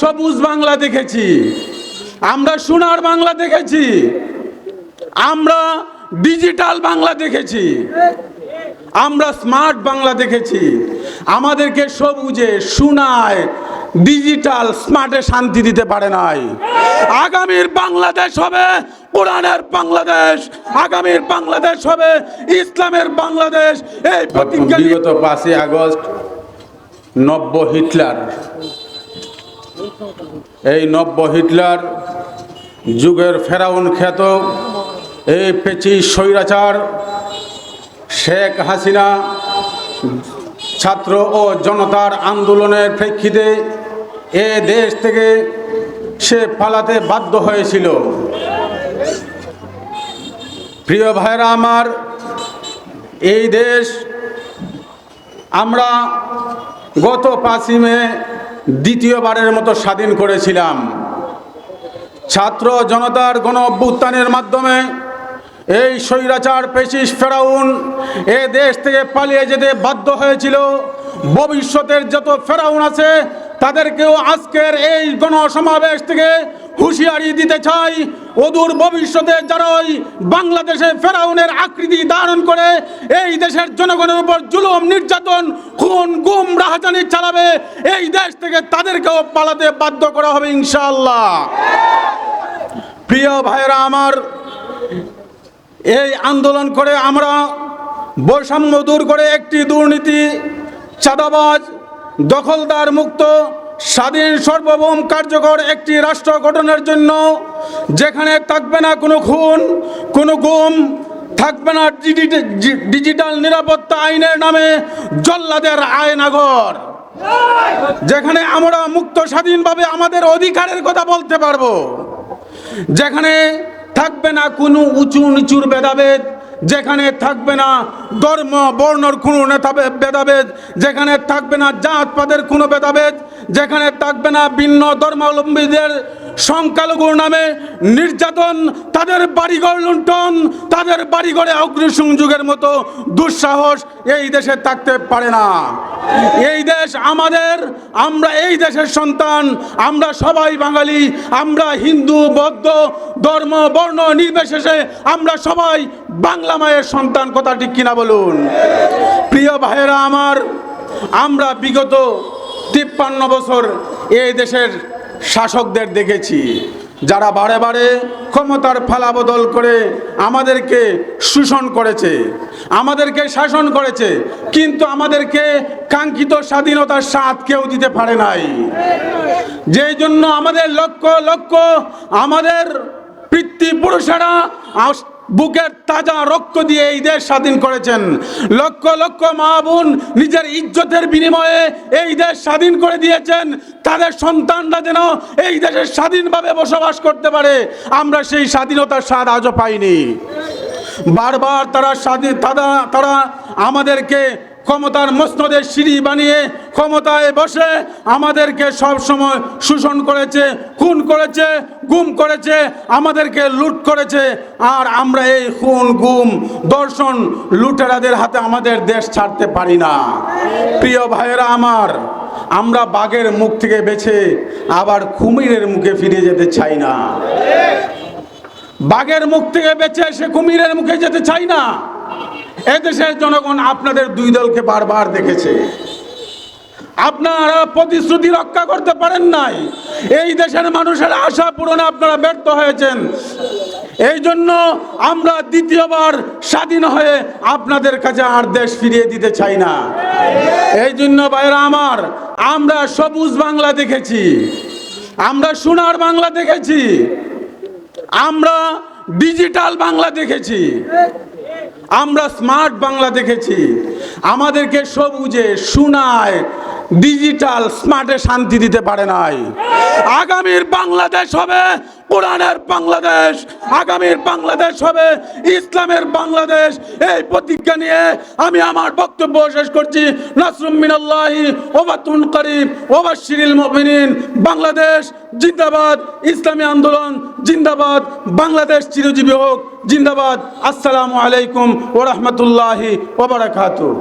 সবুজ বাংলা দেখেছি। আমরা সোনার বাংলা দেখেছি। আমরা ডিজিটাল বাংলা দেখেছি। আমরা স্মার্ট বাংলা দেখেছি। আমাদেরকে সবুজে সোনায় ডিজিটাল স্মার্টে শান্তি দিতে পারে নাই। আগামীর বাংলাদেশ হবে কোরআনের বাংলাদেশ। আগামীর বাংলাদেশ হবে ইসলামের বাংলাদেশ। এই প্রতিজ্ঞা বিগত পাঁচই আগস্ট নব্য হিটলার। এই নব্য হিটলার যুগের ফেরাউন খ্যাত, এই পেচি স্বৈরাচার শেখ হাসিনা ছাত্র ও জনতার আন্দোলনের প্রেক্ষিতে এ দেশ থেকে সে পালাতে বাধ্য হয়েছিল। প্রিয় ভাইরা আমার, এই দেশ আমরা গত পাঁচই মে দ্বিতীয়বারের মতো স্বাধীন করেছিলাম। ছাত্র জনতার গণ অভ্যুত্থানের মাধ্যমে এই স্বৈরাচার পেশিস ফেরাউন এ দেশ থেকে পালিয়ে যেতে বাধ্য হয়েছিল। ভবিষ্যতের যত ফেরাউন আছে, তাদেরকেও আজকের এই গণসমাবেশ থেকে হুঁশিয়ারি দিতে চাই। অদূর ভবিষ্যতে যারা ওই বাংলাদেশে ফেরাউনের আকৃতি ধারণ করে, এই দেশের জনগণের উপর জুলুম, নির্যাতন, খুন, গুম, রাহাজানি চালাবে, এই দেশ থেকে তাদেরকেও পালাতে বাধ্য করা হবে ইনশাআল্লাহ। প্রিয় ভাইরা আমার, এই আন্দোলন করে আমরা বৈষম্য দূর করে একটি দুর্নীতি, চাঁদাবাজ, দখলদার মুক্ত স্বাধীন, সর্বভৌম, কার্যকর একটি রাষ্ট্র গঠনের জন্য যেখানে থাকবে না কোনো খুন, কোনো গুম, থাকবে না ডিজি- ডিজিটাল নিরাপত্তা আইনের নামে জল্লাদের আয়নাঘর। যেখানে আমরা মুক্ত, স্বাধীনভাবে আমাদের অধিকারের কথা বলতে পারব। যেখানে থাকবে না কোনো উঁচু নিচুর ভেদাভেদ যেখানে থাকবে না ধর্ম, বর্ণর কোনো নেতা ভেদাভেদ, যেখানে থাকবে না জাতপাতের কোনো ভেদাভেদ, যেখানে থাকবে না ভিন্ন ধর্মাবলম্বীদের সংখ্যালঘুর নামে নির্যাতন, তাদের বাড়িঘর লুণ্ঠন, তাদের বাড়িঘরে অগ্নিসংযোগের মতো দুঃসাহস এই দেশে থাকতে পারে না। এই দেশ আমাদের, আমরা এই দেশের সন্তান, আমরা সবাই বাঙালি, আমরা হিন্দু, বৌদ্ধ, ধর্ম, বর্ণ নির্বিশেষে আমরা সবাই বাংলা মায়ের সন্তান, কথা ঠিক কিনা বলুন? প্রিয় ভাইয়েরা আমার, আমরা বিগত তিপ্পান্ন বছর এই দেশের শাসকদের দেখেছি, যারা বারে বারে ক্ষমতার ফালা বদল করে আমাদেরকে শোষণ করেছে, আমাদেরকে শাসন করেছে, কিন্তু আমাদেরকে কাঙ্ক্ষিত স্বাধীনতার স্বাদ কেউ দিতে পারে নাই। যেই জন্য আমাদের লক্ষ্য লক্ষ্য আমাদের পিতৃপুরুষেরা বুকের তাজা রক্ত দিয়ে এই দেশ স্বাধীন করেছেন, লক্ষ লক্ষ মা বোন নিজের ইজ্জতের বিনিময়ে এই দেশ স্বাধীন করে দিয়েছেন তাদের সন্তানরা যেন এই দেশে স্বাধীনভাবে বসবাস করতে পারে। আমরা সেই স্বাধীনতার স্বাদ আজও পাইনি। বারবার তারা স্বাধীন, তারা তারা আমাদেরকে ক্ষমতার মসনদের সিঁড়ি বানিয়ে ক্ষমতায় বসে আমাদেরকে সব সময় শোষণ করেছে, খুন করেছে, গুম করেছে, আমাদেরকে লুট করেছে। আর আমরা এই খুন, গুম, দর্শন লুটেরাদের হাতে আমাদের দেশ ছাড়তে পারি না। প্রিয় ভাইয়েরা আমার আমরা বাঘের মুখ থেকে বেছে আবার কুমিরের মুখে ফিরে যেতে চাই না। বাঘের মুখ থেকে বেছে সে কুমিরের মুখে যেতে চাই না। এদেশের জনগণ আপনাদের দুই দলকে বারবার দেখেছে। আপনারা প্রতিশ্রুতি রক্ষা করতে পারেন নাই। এই দেশের মানুষের আশা পূরণে আপনারা ব্যর্থ হয়েছেন। এই জন্য আমরা দ্বিতীয়বার স্বাধীন হয়ে আপনাদের কাছে আর দেশ ফিরিয়ে দিতে চাই না। এই জন্য বাইরা আমার, আমরা সবুজ বাংলা দেখেছি, আমরা সোনার বাংলা দেখেছি, আমরা ডিজিটাল বাংলা দেখেছি, আমরা স্মার্ট বাংলা দেখেছি। আমাদেরকে সবুজে, সোনায়, ডিজিটাল, স্মার্টে শান্তি দিতে পারে নাই। আগামীর বাংলাদেশ হবে কোরআনের বাংলাদেশ, আগামীর বাংলাদেশ হবে, ইসলামের বাংলাদেশ। এই প্রতিজ্ঞা নিয়ে আমি আমার বক্তব্য শেষ করছি। নাসরুম মিনাল্লাহি ওবাতুন করিম ওবাশিরিল মুমিনিন। বাংলাদেশ জিন্দাবাদ, ইসলামী আন্দোলন জিন্দাবাদ, বাংলাদেশ চিরজীবী হোক, জিন্দাবাদ। আসসালামু আলাইকুম ওরহমতুল্লাহি ওবরাকাতুহ